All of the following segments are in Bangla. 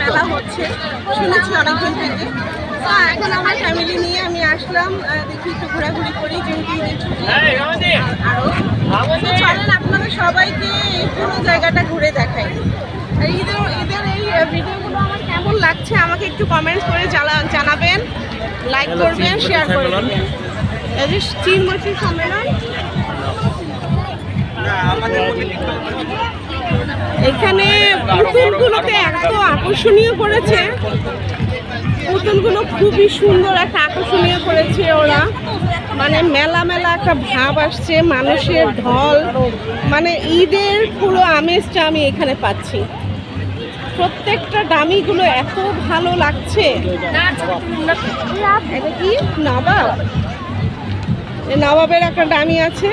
মেলা হচ্ছে। শুনেছি অনেকদিন থেকে। তো এখন আমার ফ্যামিলি নিয়ে আমি আসলাম দেখি একটু ঘোরাঘুরি করি যেহেতু ঈদের ছুটি। আরও তো চলেন আপনারা সবাইকে এই পুরো জায়গাটা ঘুরে দেখাই। আর ঈদের ঈদের এই ভিডিওগুলো আমার কেমন লাগছে আমাকে একটু কমেন্টস করে জানা- জানাবেন লাইক করবেন শেয়ার করে দেবেন এই যে চিনমতি সম্মেলন এখানে পুতুলগুলোকে এত আকর্ষণীয় করেছে। পুতুলগুলো খুবই সুন্দর একটা আকর্ষণীয় করেছে ওরা। মানে মেলা মেলা একটা ভাব আসছে, মানুষের ঢল। মানে ঈদের পুরো আমেজটা আমি এখানে পাচ্ছি। প্রত্যেকটা দামিগুলো এত ভালো লাগছে। কি? নবাব? নবাবের একটা দামি আছে।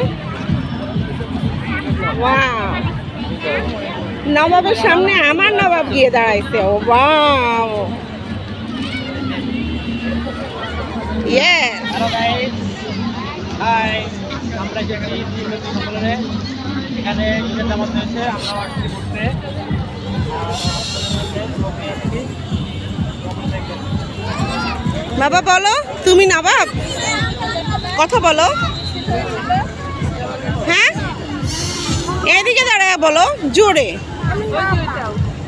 ওয়াও। নবাবের সামনে আমার নবাব গিয়ে দাঁড়াইছে। ও wow. Yes hello guys hi আমরা এসেছি সম্মেলনে এখানে ঈদের জামাত হয়েছে আমরা আসছি বাবা বলো তুমি নবাব? কথা বলো। হ্যাঁ? এদিকে দাঁড়ায় বলো জোরে।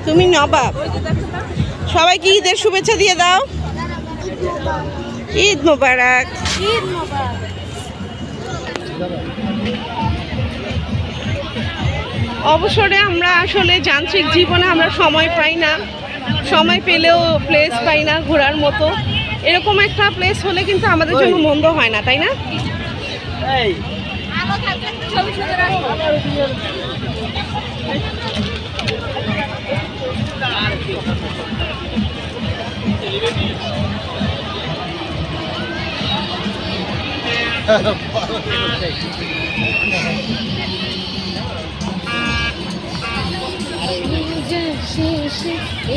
তুমি নবাব। সবাইকে ঈদের শুভেচ্ছা দিয়ে দাও? ঈদ মোবারক। অবসরে আমরা আসলে যান্ত্রিক জীবনে আমরা সময় পাই না। সময় পেলেও প্লেস পাই না ঘোরার মতো। এরকম একটা প্লেস হলে কিন্তু আমাদের জন্য মন্দ হয় না তাই না? এই। শেষে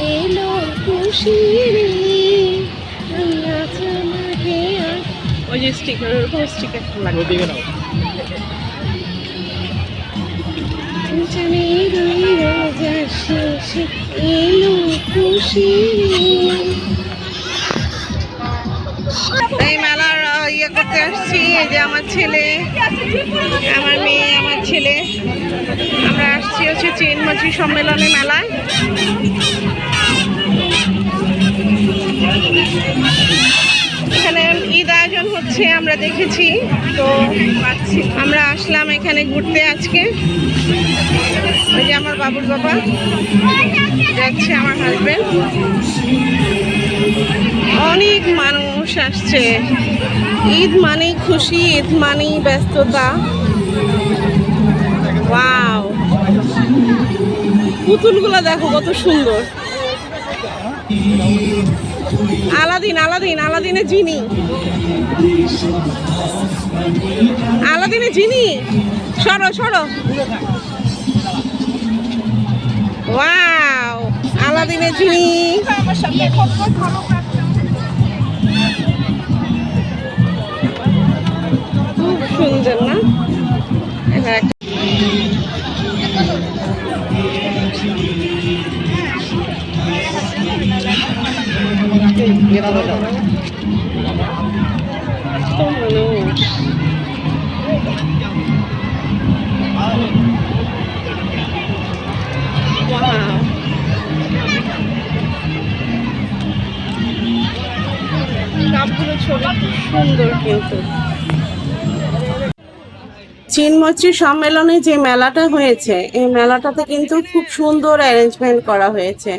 এলো খুশির ওই যে স্টিকার ওরকম স্টিকার লাগবে এই মেলার ইয়ে করতে আসছি, এই যে আমার ছেলে, আমার মেয়ে, আমার ছেলে। আমরা আসছি হচ্ছে চেনমাছি সম্মেলনে মেলায়। ঈদ আয়োজন হচ্ছে, আমরা দেখেছি। তো আমরা আসলাম এখানে ঘুরতে আজকে। ওই যে আমার বাবুর বাবা যাচ্ছে আমার হাজবেন্ড অনেক মানুষ আসছে। ঈদ মানেই খুশি, ঈদ মানেই ব্যস্ততা। ওয়াও। পুতুলগুলো দেখো কত সুন্দর। আলাদিন আলাদিন আলাদিনে জিনি। আলাদিনে জিনি। সরো সরো। ওয়াও আলাদিনে জিনি। খুব সুন্দর না? সুন্দর কিন্তু। চিনমৈত্রী সম্মেলনে যে মেলাটা হয়েছে এই মেলাটাতে কিন্তু খুব সুন্দর অ্যারেঞ্জমেন্ট করা হয়েছে।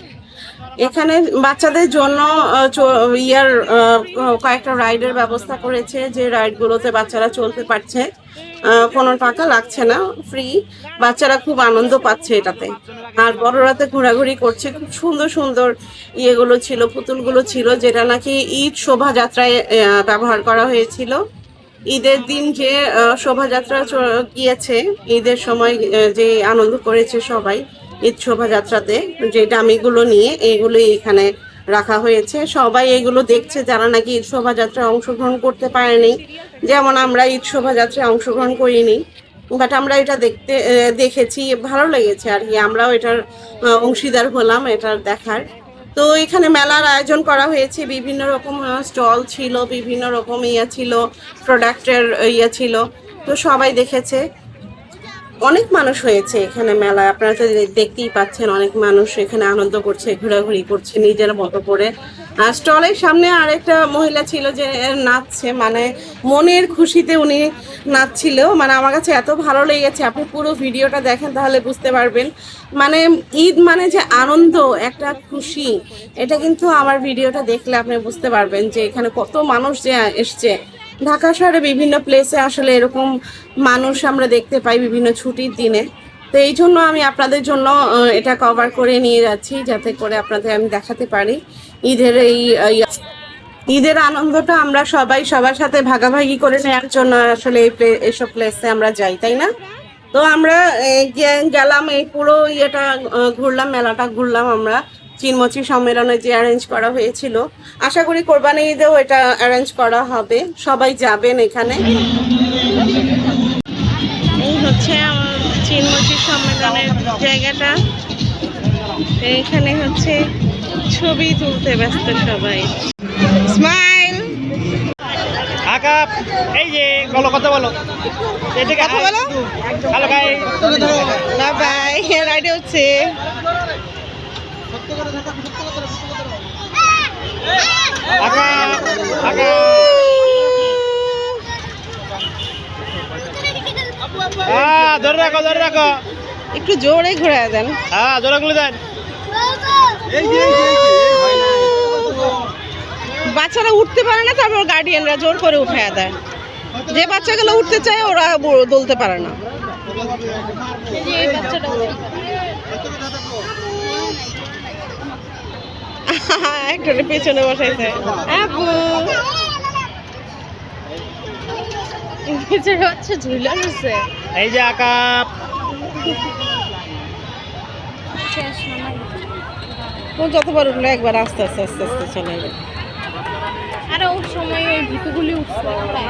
এখানে বাচ্চাদের জন্য ইয়ার কয়েকটা রাইডের ব্যবস্থা করেছে যে রাইডগুলোতে বাচ্চারা চলতে পারছে। কোনো টাকা লাগছে না ফ্রি বাচ্চারা খুব আনন্দ পাচ্ছে এটাতে। আর বড়রাতে ঘোরাঘুরি করছে, খুব সুন্দর সুন্দর ইয়েগুলো ছিল, পুতুলগুলো ছিল, যেটা নাকি ঈদ শোভাযাত্রায় ব্যবহার করা হয়েছিল। ঈদের দিন যে শোভাযাত্রা গিয়েছে, ঈদের সময় যে আনন্দ করেছে সবাই ঈদ শোভাযাত্রাতে যে ডামিগুলো নিয়ে এইগুলো এখানে রাখা হয়েছে। সবাই এগুলো দেখছে, যারা নাকি ঈদ শোভাযাত্রায় অংশগ্রহণ করতে পারেনি। যেমন আমরা ঈদ শোভাযাত্রায় অংশগ্রহণ করিনি বাট আমরা এটা দেখতে দেখেছি। ভালো লেগেছে আর কি। আমরাও এটার অংশীদার হলাম এটার দেখার। তো এখানে মেলার আয়োজন করা হয়েছে। বিভিন্ন রকম স্টল ছিল, বিভিন্ন রকম ইয়ে ছিল প্রোডাক্টের ইয়ে ছিল। তো সবাই দেখেছে। অনেক মানুষ হয়েছে এখানে মেলায়। আপনারা তো দেখতেই পাচ্ছেন অনেক মানুষ এখানে আনন্দ করছে, ঘোরাঘুরি করছে, নিজের মতো করে। আর স্টলের সামনে আরেকটা মহিলা ছিল যে নাচছে মানে মনের খুশিতে উনি নাচছিল। মানে আমার কাছে এত ভালো লেগেছে, আপনি পুরো ভিডিওটা দেখেন তাহলে বুঝতে পারবেন। মানে ঈদ মানে যে আনন্দ, একটা খুশি, এটা কিন্তু আমার ভিডিওটা দেখলে আপনি বুঝতে পারবেন যে এখানে কত মানুষ যে এসছে। ঢাকা শহরে বিভিন্ন প্লেসে আসলে এরকম মানুষ আমরা দেখতে পাই বিভিন্ন ছুটির দিনে। তো এই জন্য আমি আপনাদের জন্য এটা কভার করে নিয়ে যাচ্ছি যাতে করে আপনাদের আমি দেখাতে পারি। ঈদের এই ঈদের আনন্দটা আমরা সবাই সবার সাথে ভাগাভাগি করে নেওয়ার জন্য আসলে এই এসব প্লেসে আমরা যাই, তাই না? তো আমরা গেলাম এই পুরো ইয়েটা ঘুরলাম, মেলাটা ঘুরলাম আমরা। চিনমচি সম্মেলনে যে অ্যারেঞ্জ করা হয়েছিল। আশা করি কোরবানি ঈদেও এটা অ্যারেঞ্জ করা হবে। সবাই যাবেন এখানে। এই হচ্ছে চিনমচি সম্মেলনের জায়গাটা। এইখানে হচ্ছে ছবি তুলতে ব্যস্ত সবাই। স্মাইল আকাপ এই যে বলো কথা বলো। এদিকে কথা বলো। হ্যালো গাই না বাই রাইডে হচ্ছে। ধরে রাখো ধরে রাখো। একটু জোরে ঘুরে দেন। হ্যাঁ জোরে গুলো দেন। বাচ্চারা উঠতে পারে না তারপর গার্ডিয়ানরা জোর করে উঠে দেয়। যে বাচ্চাগুলো উঠতে চায় ওরা ব- দোলতে পারে না। একটা পেছনে বসাইছে। আপু। হচ্ছে ঝুলা রয়েছে এই যে আকাপ। যতবার উঠল একবার আস্তে আস্তে আস্তে আস্তে চলে যাবে আরে ওর সময় ওই ভিতুগুলি উঠছে তাই।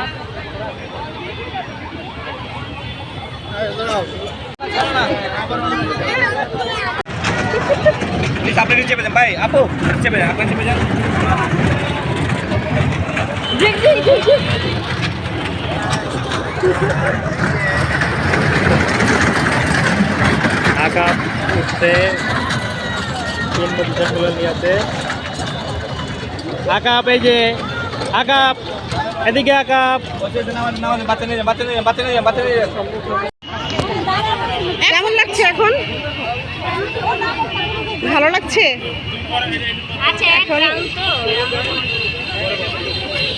প্লিজ আপনি নিচে চেপে যান ভাই আপু চেপে যান আপনি চেপে যান আকাপ উঠতে তিন পজিশনগুলো নিয়েছে। আকাপ এই যে আকাপ এদিকে আকাপ বাচ্চা নিয়ে যান বাচ্চা নিয়ে যান বাচ্চা নিয়ে যান বাচ্চা নিয়ে যান কেমন লাগছে এখন ভালো লাগছে? আচ্ছা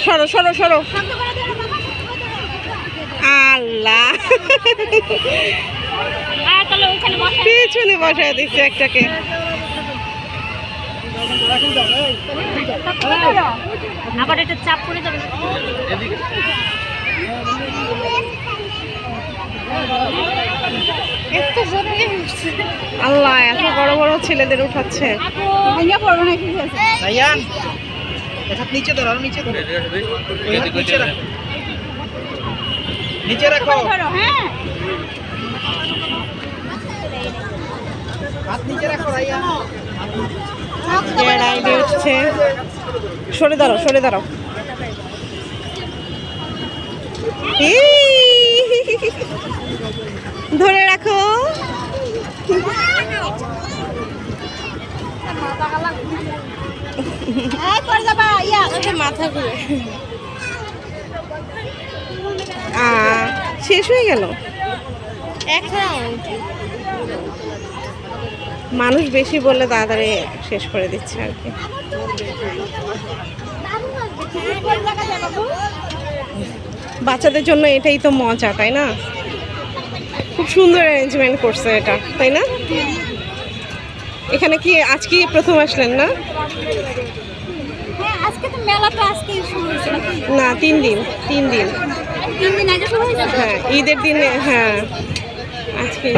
সরো সরো সরো। আল্লাহ। আর তাহলে ওখানে বসে পিছনে বসায় দিচ্ছে একটাকে। আবার এটা চাপ পড়ে যাবে আল্লাহ এত বড় বড় ছেলেদের উঠাচ্ছে। ভাইয়া নিচে ধরো নিচে ধরো। ওই হাত নিচে রাখো। নিচে রাখো। হ্যাঁ। হাত নিচে রাখো ভাইয়া। রাইডে উঠছে। সরে দাঁড়াও সরে দাঁড়াও। ধরে রাখো। মাথা ঘুরে। শেষ হয়ে গেল? এক মানুষ বেশি বললে তাড়াতাড়ি শেষ করে দিচ্ছে আর কি। বাচ্চাদের জন্য এটাই তো মজা তাই না? খুব সুন্দর অ্যারেঞ্জমেন্ট করছে এটা তাই না? এখানে কি আজকে প্রথম আসলেন না? হ্যাঁ আজকে তো মেলাটা আজকে শুরু হয়েছে নাকি? না তিন দিন তিন দিন। হ্যাঁ ঈদের দিনে হ্যাঁ। আজকে।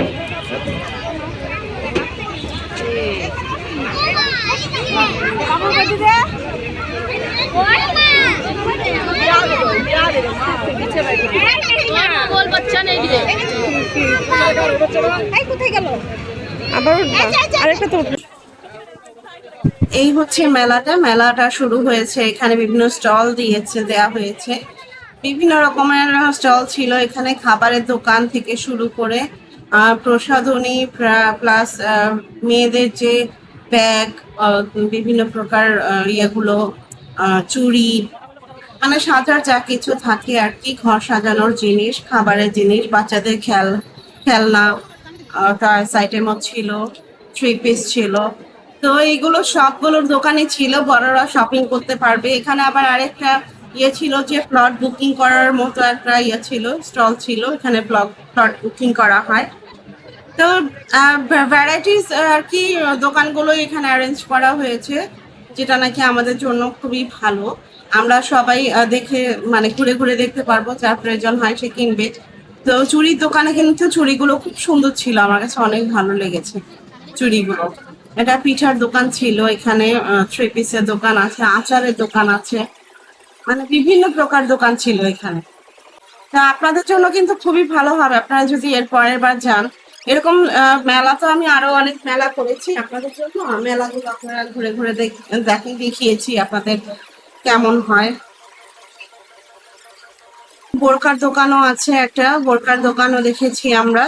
এই হচ্ছে মেলাটা। মেলাটা শুরু হয়েছে, এখানে বিভিন্ন স্টল দিয়েছে, দেয়া হয়েছে। বিভিন্ন রকমের স্টল ছিল। এখানে খাবারের দোকান থেকে শুরু করে প্রসাধনী প্লাস মেয়েদের যে ব্যাগ বিভিন্ন প্রকার ইয়েগুলো চুড়ি মানে সাজার যা কিছু থাকে আর কি, ঘর সাজানোর জিনিস, খাবারের জিনিস, বাচ্চাদের খেল, খেলনা তার সাইটেমও ছিল থ্রি পিস ছিল। তো এইগুলো সবগুলোর দোকানে ছিল, বড়রা শপিং করতে পারবে। এখানে আবার আরেকটা ইয়ে ছিল যে প্লট বুকিং করার মতো একটা ইয়ে ছিল স্টল ছিল, এখানে প্লট প্লট বুকিং করা হয়। তো ভ্যারাইটিস আর কি দোকানগুলো এখানে অ্যারেঞ্জ করা হয়েছে, যেটা নাকি আমাদের জন্য খুবই ভালো। আমরা সবাই দেখে মানে ঘুরে ঘুরে দেখতে পারব যার প্রয়োজন হয় সে কিনবে। তো চুড়ির দোকানে কিন্তু চুড়িগুলো খুব সুন্দর ছিল, আমার কাছে অনেক ভালো লেগেছে চুড়িগুলো। এটা পিঠার দোকান ছিল, এখানে থ্রি পিসের দোকান আছে, আচারের দোকান আছে মানে বিভিন্ন প্রকার দোকান ছিল এখানে। তা আপনাদের জন্য কিন্তু খুবই ভালো হবে, আপনারা যদি এর পরের বার যান। এরকম মেলা তো আমি আরও অনেক মেলা করেছি, আপনাদের জন্য মেলাগুলো আপনারা ঘুরে ঘুরে দেখ- দেখে দেখিয়েছি আপনাদের কেমন হয়? বোরকার দোকানও আছে একটা বোরকার দোকানও দেখেছি আমরা।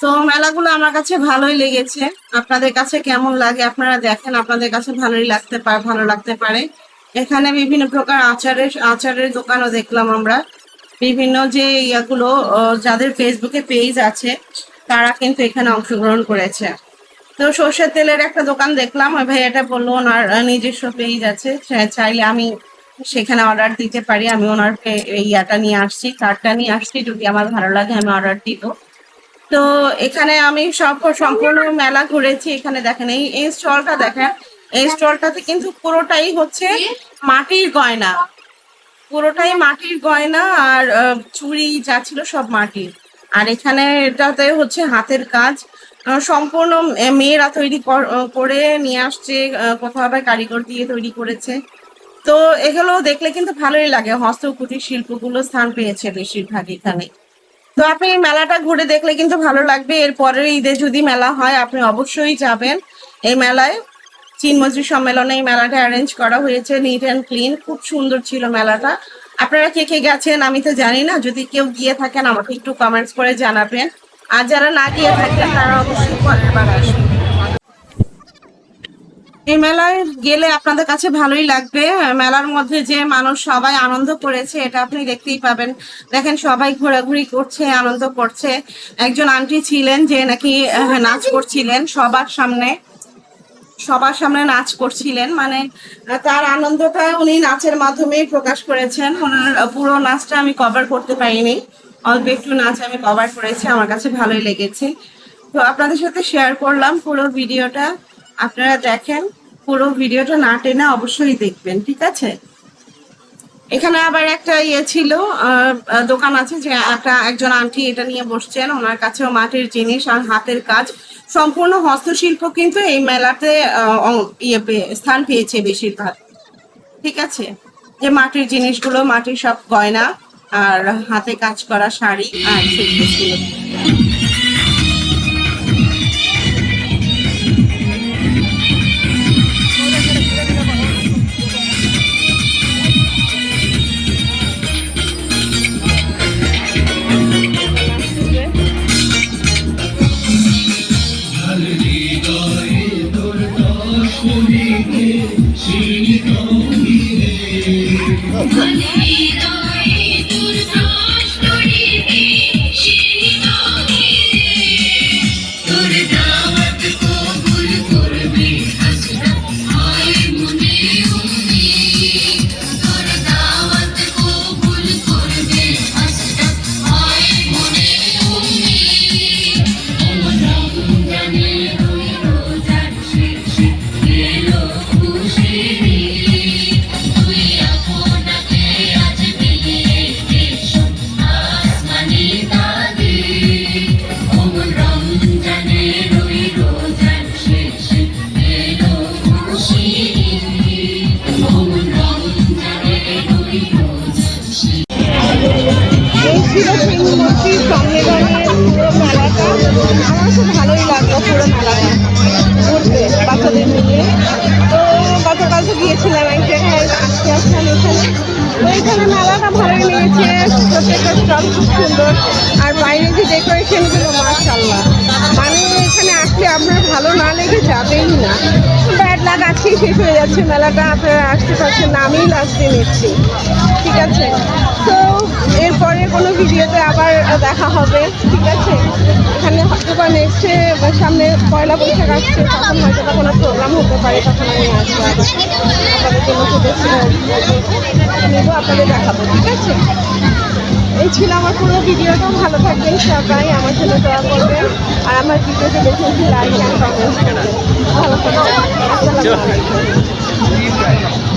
তো মেলাগুলো আমার কাছে ভালোই লেগেছে। আপনাদের কাছে কেমন লাগে আপনারা দেখেন, আপনাদের কাছে ভালোই লাগতে পারে ভালো লাগতে পারে। এখানে বিভিন্ন প্রকার আচারের আচারের দোকানও দেখলাম আমরা। বিভিন্ন যে ইয়াগুলো যাদের ফেসবুকে পেজ আছে, তারা কিন্তু এখানে অংশগ্রহণ করেছে। তো সর্ষের তেলের একটা দোকান দেখলাম, ওই ভাইয়াটা বলল ওনার নিজস্ব পেজ আছে চাইলে আমি সেখানে অর্ডার দিতে পারি, আমি ওনার ইয়াটা নিয়ে আসছি কার্ডটা নিয়ে আসছি, যদি আমার ভালো লাগে আমি অর্ডার দিব। তো এখানে আমি সব সম্পূর্ণ মেলা ঘুরেছি, এখানে দেখেন, এই স্টলটা দেখেন, এই স্টলটাতে কিন্তু পুরোটাই হচ্ছে মাটির গয়না। পুরোটাই মাটির গয়না আর চুড়ি যা ছিল সব মাটির। আর এখানে এটাতে হচ্ছে হাতের কাজ সম্পূর্ণ মেয়েরা তৈরি কর- নিয়ে আসছে কোথাও আবার কারিগর দিয়ে তৈরি করেছে। তো এগুলো দেখলে কিন্তু ভালোই লাগে, হস্তকুটির শিল্পগুলো স্থান পেয়েছে বেশিরভাগ এখানে। তো আপনি মেলাটা ঘুরে দেখলে কিন্তু ভালো লাগবে। এর পরের ঈদে যদি মেলা হয়, আপনি অবশ্যই যাবেন। এই মেলায় চিনমজুরি সম্মেলনে এই মেলাটা অ্যারেঞ্জ করা হয়েছে নিট অ্যান্ড ক্লিন খুব সুন্দর ছিল মেলাটা। আপনারা কে কে গেছেন আমি তো জানি না। যদি কেউ গিয়ে থাকেন, আমাকে একটু কমেন্টস করে জানাবেন। আর যারা না গিয়ে থাকেন তারা অবশ্যই পরের বার এই মেলায় গেলে আপনাদের কাছে ভালোই লাগবে। মেলার মধ্যে যে মানুষ সবাই আনন্দ করেছে, এটা আপনি দেখতেই পাবেন। দেখেন, সবাই ঘোরাঘুরি করছে, আনন্দ করছে। একজন আন্টি ছিলেন যে নাকি নাচ করছিলেন সবার সামনে। সবার সামনে নাচ করছিলেন মানে তার আনন্দটা উনি নাচের মাধ্যমেই প্রকাশ করেছেন। ওনার পুরো নাচটা আমি কভার করতে পারিনি। অল্প একটু নাচ আমি কভার করেছি, আমার কাছে ভালোই লেগেছে। তো আপনাদের সাথে শেয়ার করলাম পুরো ভিডিওটা। আপনারা দেখেন, পুরো ভিডিওটা না টেনে অবশ্যই দেখবেন, ঠিক আছে? এখানে আবার একটা ইয়ে ছিল দোকান আছে যে একটা একজন আন্টি এটা নিয়ে বসছেন, ওনার কাছেও মাটির জিনিস আর হাতের কাজ। সম্পূর্ণ হস্তশিল্প কিন্তু এই মেলাতে ইয়ে স্থান পেয়েছে বেশিরভাগ। ঠিক আছে? যে মাটির জিনিসগুলো, মাটির সব গয়না। আর হাতে কাজ করা শাড়ি আর সেগুলো খুব সুন্দর। আর বাইরে যে ডেকোরেশনগুলো মাশাল্লাহ মানে এখানে আসলে আপনার ভালো না লেগে যাবেই না। ব্যাড লাগ আজকেই শেষ হয়ে যাচ্ছে মেলাটা। আপনারা আসতে পারছেন আমিই লাস্টে নিচ্ছি ঠিক আছে? তো এরপরে কোনো ভিডিওতে আবার দেখা হবে। ঠিক আছে? এখানে হয়তো বা সামনে পয়লা বৈশাখ আসছে, তখন হয়তো বা কোনো প্রোগ্রাম হতে পারে, তখন আমি আসব। আপনাদের জন্য শুভেচ্ছা। নেব, আপনাদের দেখাবো। ঠিক আছে? এই ছিল আমার পুরো ভিডিওটা। ভালো থাকবেন সবাই, আমার জন্য দোয়া করবেন। আর আমার ভিডিওতে দেখে লাইক অ্যান্ড কমেন্ট ভালো থাকবেন। আসসালামু আলাইকুম।